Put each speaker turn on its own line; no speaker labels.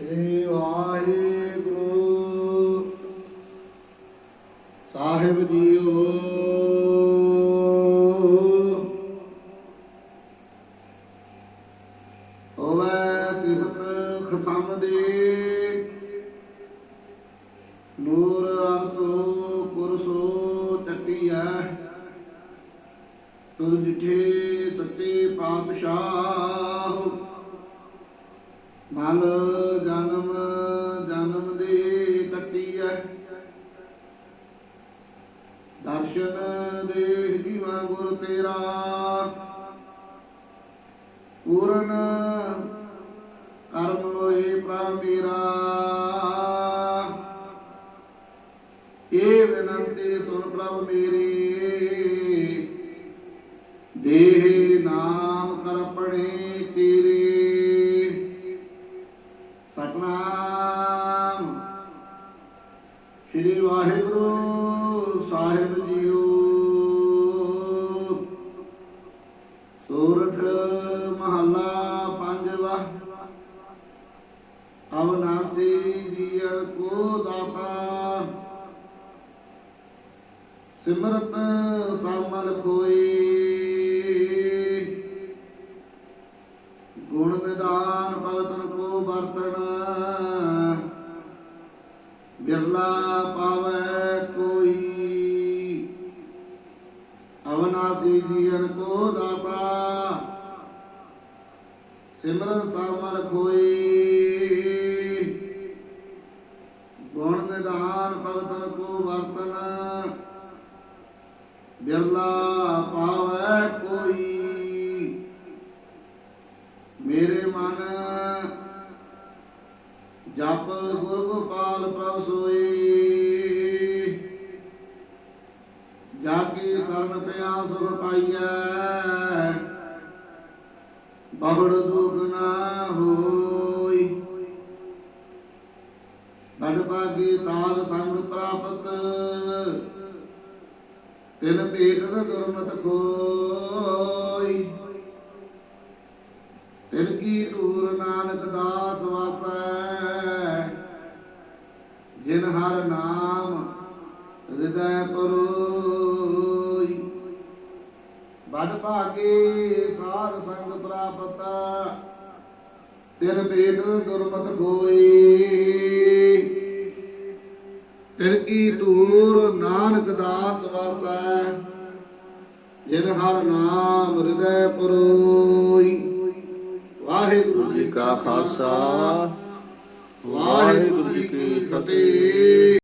ਏ Waheguru. Sahib JIO. ਹੋਵੇ ਸਿਫਤ ਖਸਮ ਦੇ। ਨੂਰ ਅਰਸੋ ਕੁਰਸੋ ਟਟਿਆ ਤੁਰ ਜਿਠੇ ਸੱਚੇ ਪਾਤਸ਼ਾਹ। ਮਲ ਜਨਮ ਜਨਮ ਦੇ ਕੱਟੀਐ। ਦਰਸ਼ਨ ਦੇ ਜੀਵਾ ਗੁਰ ਤੇਰਾ। ਪੂਰਨ ਕਰਮ ਲੋਏ ਪ੍ਰਾਮੀਰਾ ਇਹ ਬੇਨੰਤੀ ਸੁਣ ਪ੍ਰਭ ਮੇਰੀ। ਦੇਹ ਸ੍ਰੀ ਵਾਹਿਗੁਰੂ ਸਾਹਿਬ ਜੀਓ। ਸੂਰਠ ਮਹੱਲਾ ਪੰਜਵਾ। ਅਵਨਾਸੀ ਜੀਅ ਕੋ ਦਾਤਾ। ਸਿਮਰਤ ਸਾਮਲ ਖੋਈ ਅਵਨਾਸੀ ਜੀਵਨ ਕੋ ਦਾਤਾ। ਸਿਮਰਨ ਸਾਮਲ ਖੋਈ। ਗੁਣ ਨਿਦਾਨ ਭਗਤਨ ਕੋ ਵਰਤਨ। ਬਿਰਲਾ ਪਾਵੈ ਕੋਈ। ਮੇਰੇ ਮਨ ਜਪ ਗੁਰ ਗੋਪਾਲ ਪ੍ਰਭ ਜਾ ਕੀ ਸਰਨ ਪਿਆ ਸੁਖ ਪਾਈਐ ਬਹੁੜ ਦੁਖ ਨਾ ਹੋਈ। ਬੜ ਭਾਗੀ ਸਾਧ ਸੰਗ ਪ੍ਰਾਪਤ, ਤਿਨ ਭੇਟ ਦੁਰਮਤ ਖੋਈ। ਤਿਨ ਕੀ ਧੂਰ ਨਾਨਕ ਦਾਸ ਵਾਸੈ, ਜਿਨ ਹਰ ਨਾਮ ਹਿਰਦੈ ਪਰੋਈ। ਬੜ ਭਾਗੇ ਸਾਧ ਸੰਗ ਪ੍ਰਾਪਤ, ਤਿਨ ਭੇਟ ਦੁਰਮਤ ਖੋਈ। ਤਿਨ ਕੀ ਧੂਰ, ਨਾਨਕ ਦਾਸ ਵਾਸੈ, ਜਿਨ ਹਰ ਨਾਮ ਹਿਰਦੈ ਪਰੋਈ। ਵਾਹਿਗੁਰੂ
ਜੀ ਕਾ ਖਾਲਸਾ,
ਵਾਹਿਗੁਰੂ ਜੀ ਕੀ ਫਤਿਹ।